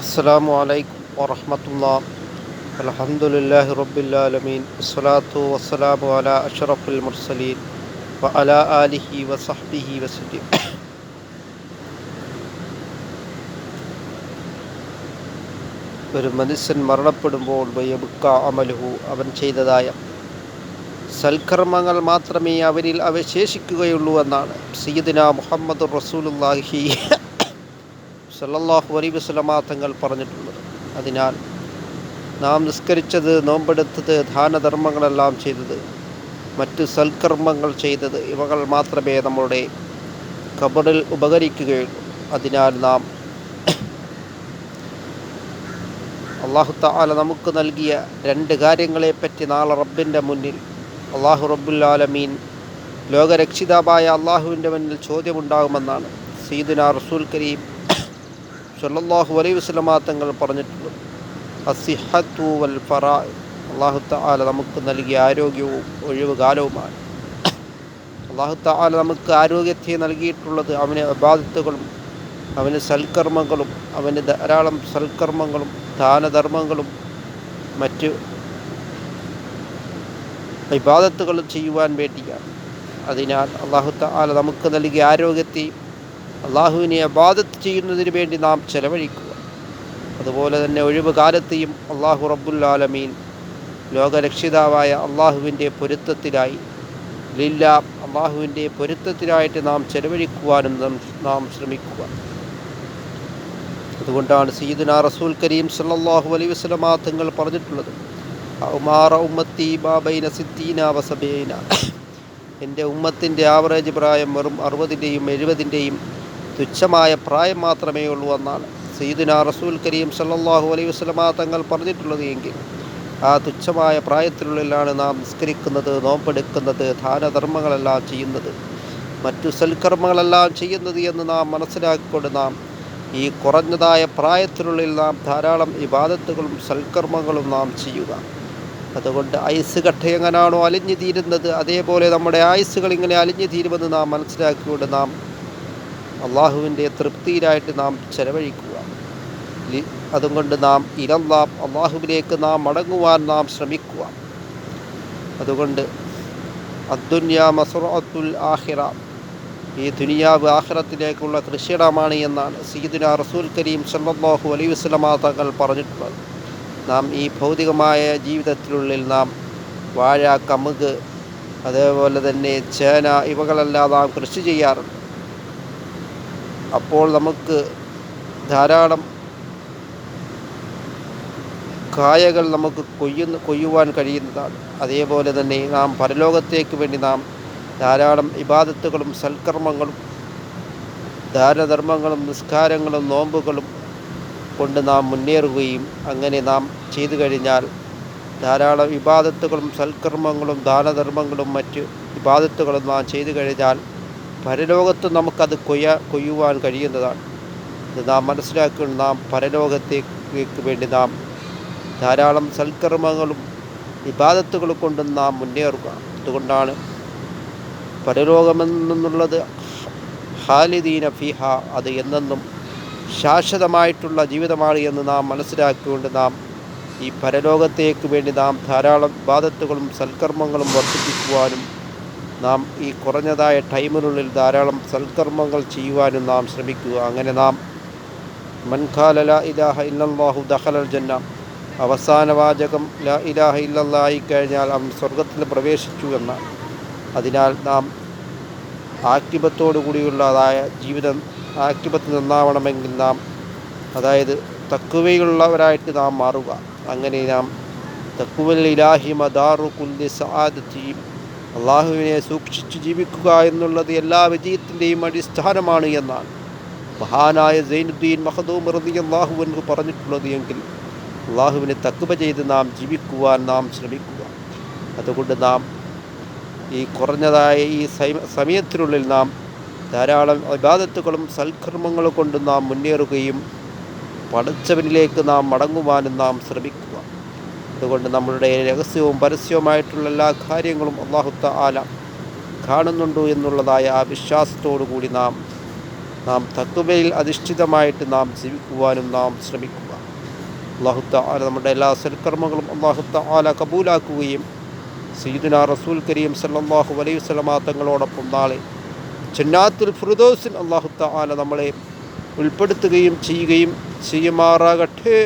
അസ്സാം അലൈക്കും വറഹമത്തുള്ള. അലഹമുല്ലാഹി റബ്ബുല്ലാലമീൻ വസ്സലാത്തു വസ്സലാമു അല അഷറഫുൽ മുർസലീൻ. വ അല ആലിഹി വസഹബിഹി വസലിം ഒരു മനുഷ്യൻ മരണപ്പെടുമ്പോൾ വയബുക്ക അമലുഹു അവൻ ചെയ്തതായ സൽക്കർമ്മങ്ങൾ മാത്രമേ അവരിൽ അവശേഷിക്കുകയുള്ളൂ എന്നാണ്. സീദന മുഹമ്മദ് റസൂലുല്ലാഹി സല്ലല്ലാഹു അലൈഹി വസ്ലമാ തങ്ങൾ പറഞ്ഞിട്ടുള്ളത് അതിനാൽ നാം നിസ്കരിച്ചത് നോമ്പെടുത്തത് ദാനധർമ്മങ്ങളെല്ലാം ചെയ്തത് മറ്റ് സൽക്കർമ്മങ്ങൾ ചെയ്തത് ഇവകൾ മാത്രമേ നമ്മളുടെ ഖബറിൽ ഉപകരിക്കുകയുള്ളൂ. അതിനാൽ നാം അള്ളാഹു താല നമുക്ക് നൽകിയ രണ്ട് കാര്യങ്ങളെപ്പറ്റി നാളെ റബ്ബിന്റെ മുന്നിൽ അള്ളാഹു റബ്ബുൽ ആലമീൻ ലോകരക്ഷിതാവായ അള്ളാഹുവിന്റെ മുന്നിൽ ചോദ്യമുണ്ടാകുമെന്നാണ്. സീദുന റസൂൽ കരീം സല്ലല്ലാഹു അലൈഹി വസ്ലമാ തങ്ങൾ പറഞ്ഞിട്ടുണ്ട്. അസിഹത്തു വൽ ഫറ അള്ളാഹു താല നമുക്ക് നൽകിയ ആരോഗ്യവും ഒഴിവ് കാലവുമാണ്. അള്ളാഹു താല നമുക്ക് ആരോഗ്യത്തെ നൽകിയിട്ടുള്ളത് അവന് അബാധിത്തുകളും അവന് സൽക്കർമ്മങ്ങളും അവന് ധാരാളം സൽക്കർമ്മങ്ങളും ദാനധർമ്മങ്ങളും മറ്റ് വിവാദത്തുകൾ ചെയ്യുവാൻ വേണ്ടിയാണ്. അതിനാൽ അള്ളാഹു താല നമുക്ക് നൽകിയ ആരോഗ്യത്തെയും അള്ളാഹുവിനെ അബാദത്ത് ചെയ്യുന്നതിന് വേണ്ടി നാം ചെലവഴിക്കുക. അതുപോലെ തന്നെ ഒഴിവ് കാലത്തെയും അള്ളാഹു റബ്ബുൽ ആലമീൻ ലോകരക്ഷിതാവായ അള്ളാഹുവിന്റെ പൊരുത്തത്തിലായി ലില്ല അള്ളാഹുവിന്റെ പൊരുത്തത്തിലായിട്ട് നാം ചെലവഴിക്കുവാനും നാം ശ്രമിക്കുക. അതുകൊണ്ടാണ് സീദുന റസൂൽ കരീം സല്ലാഹു അലൈ വസല്ലമ തങ്ങൾ പറഞ്ഞിട്ടുള്ളത് ഉമാറ ഉമ്മത്തി ബാബൈന സിദ്ദീന വസബേന എന്റെ ഉമ്മത്തിന്റെ ആവറേജ് പ്രായം വെറും അറുപതിന്റെയും എഴുപതിന്റെയും തുച്ഛമായ പ്രായം മാത്രമേ ഉള്ളൂ എന്നാണ് സയ്യിദിന റസൂൽ കരീം സല്ലാഹു അലൈഹി വസല്ലമ തങ്ങൾ പറഞ്ഞിട്ടുള്ളത് എങ്കിൽ ആ തുച്ഛമായ പ്രായത്തിനുള്ളിലാണ് നാം നിസ്കരിക്കുന്നത് നോമ്പെടുക്കുന്നത് ദാനധർമ്മങ്ങളെല്ലാം ചെയ്യുന്നത്. മറ്റു സൽക്കർമ്മങ്ങളെല്ലാം ചെയ്യുന്നത് എന്ന് നാം മനസ്സിലാക്കിക്കൊണ്ട് നാം ഈ കുറഞ്ഞതായ പ്രായത്തിനുള്ളിൽ നാം ധാരാളം ഇബാദത്തുകളും സൽക്കർമ്മങ്ങളും നാം ചെയ്യുക. അതുകൊണ്ട് ആയുസ് കട്ട എങ്ങനെയാണോ അലിഞ്ഞു തീരുന്നത്? അതേപോലെ നമ്മുടെ ആയുസ്സുകൾ ഇങ്ങനെ അലിഞ്ഞു തീരുമെന്ന് നാം മനസ്സിലാക്കിക്കൊണ്ട് നാം അള്ളാഹുവിന്റെ തൃപ്തിയിലായിട്ട് നാം ചെലവഴിക്കുക. അതുകൊണ്ട് നാം ഇരല്ലാം അള്ളാഹുവിലേക്ക് നാം മടങ്ങുവാൻ നാം ശ്രമിക്കുക. അതുകൊണ്ട് അദ്ദുന്യ മസുറത്തുൽ ആഹിറ ഈ ദുനിയാവ് ആഹ്റത്തിലേക്കുള്ള കൃഷിയിടമാണ് എന്നാണ് സീദുന റസൂൽ കരീം സല്ലാഹു അലൈഹി വസ്ലമാ തങ്ങൾ പറഞ്ഞിട്ടുള്ളത്. നാം ഈ ഭൗതികമായ ജീവിതത്തിനുള്ളിൽ നാം വാഴ കമുക് അതേപോലെ തന്നെ ചേന ഇവകളെല്ലാം നാം കൃഷി ചെയ്യാറുണ്ട്. അപ്പോൾ നമുക്ക് ധാരാളം കായകൾ നമുക്ക് കൊയ്യുന്ന കൊയ്യുവാൻ കഴിയുന്നതാണ്. അതേപോലെ തന്നെ നാം പരലോകത്തേക്ക് വേണ്ടി നാം ധാരാളം ഇബാദത്തുകളും സൽക്കർമ്മങ്ങളും ദാനധർമ്മങ്ങളും നിസ്കാരങ്ങളും നോമ്പുകളും കൊണ്ട് നാം മുന്നേറുകയും അങ്ങനെ നാം ചെയ്തു കഴിഞ്ഞാൽ ധാരാളം ഇബാദത്തുകളും സൽക്കർമ്മങ്ങളും ദാനധർമ്മങ്ങളും മറ്റ് ഇബാദത്തുകളും നാം ചെയ്തു കഴിഞ്ഞാൽ പരലോകത്ത് നമുക്കത് കൊയ്യ കൊയ്യുവാൻ കഴിയുന്നതാണ് ഇത് നാം മനസ്സിലാക്കുന്ന നാം പരലോകത്തേക്ക് വേണ്ടി നാം ധാരാളം സൽക്കർമ്മങ്ങളും വിവാദത്തുകൾ കൊണ്ടും നാം മുന്നേറുക. അതുകൊണ്ടാണ് പരലോകമെന്നുള്ളത് ഹാലിദീന ഫിഹ അത് എന്നെന്നും ശാശ്വതമായിട്ടുള്ള ജീവിതമാണ് എന്ന് നാം മനസ്സിലാക്കിക്കൊണ്ട് നാം ഈ പരലോകത്തേക്ക് വേണ്ടി നാം ധാരാളം വിവാദത്തുകളും സൽക്കർമ്മങ്ങളും വർദ്ധിപ്പിക്കുവാനും നാം ഈ കുറഞ്ഞതായ ടൈമിനുള്ളിൽ ധാരാളം സൽക്കർമ്മങ്ങൾ ചെയ്യുവാനും നാം ശ്രമിക്കുക. അങ്ങനെ നാം മൻഖാല ല ഇലാഹ ഇല്ലാഹു ദഹലൽ ജന്ന. അവസാന വാചകം ല ഇലാഹ ഇല്ലാഹി കഴിഞ്ഞാൽ അവൻ സ്വർഗത്തിൽ പ്രവേശിച്ചു എന്ന. അതിനാൽ നാം കൂടിയുള്ളതായ ജീവിതം ആക്ടിപത്ത് നന്നാവണമെങ്കിൽ നാം അതായത് തക്കുവയുള്ളവരായിട്ട് നാം മാറുക. അങ്ങനെ നാം തക്കുവൽ ഇലാഹി മദാറു കുല്ലി അള്ളാഹുവിനെ സൂക്ഷിച്ച് ജീവിക്കുക എന്നുള്ളത് എല്ലാ വിജയത്തിന്റെയും അടിസ്ഥാനമാണ് എന്നാണ് മഹാനായ സൈനുദ്ദീൻ മഹദൂം റതി അള്ളാഹു എന്ന് പറഞ്ഞിട്ടുള്ളത് എങ്കിൽ അള്ളാഹുവിനെ തക്കുവ ചെയ്ത് നാം ജീവിക്കുവാൻ നാം ശ്രമിക്കുക. അതുകൊണ്ട് നാം ഈ കുറഞ്ഞതായ ഈ സമയത്തിനുള്ളിൽ നാം ധാരാളം വിവാദത്തുകളും സൽക്കർമ്മങ്ങളും കൊണ്ട് നാം മുന്നേറുകയും പടച്ചവനിലേക്ക് നാം മടങ്ങുവാനും നാം ശ്രമിക്കുക. അതുകൊണ്ട് നമ്മളുടെ രഹസ്യവും പരസ്യവുമായിട്ടുള്ള എല്ലാ കാര്യങ്ങളും അള്ളാഹുത്ത ആല കാണുന്നുണ്ടോ എന്നുള്ളതായ ആ വിശ്വാസത്തോടു കൂടി നാം നാം തത്വയിൽ അധിഷ്ഠിതമായിട്ട് നാം ജീവിക്കുവാനും നാം ശ്രമിക്കുക. അള്ളാഹുത്ത ആല നമ്മുടെ എല്ലാ സൽക്കർമ്മങ്ങളും അള്ളാഹുത്ത ആല കബൂലാക്കുകയും സീദുന റസൂൽ കരീം സല്ലാഹു അലൈഹി വസല്ലമ തങ്ങളോടൊപ്പം നാളെ ജന്നാത്തുൽ ഫിർദൗസിൽ അള്ളാഹുത്ത ആല നമ്മളെ ഉൾപ്പെടുത്തുകയും ചെയ്യുകയും ചെയ്യുമാറാകട്ടെ.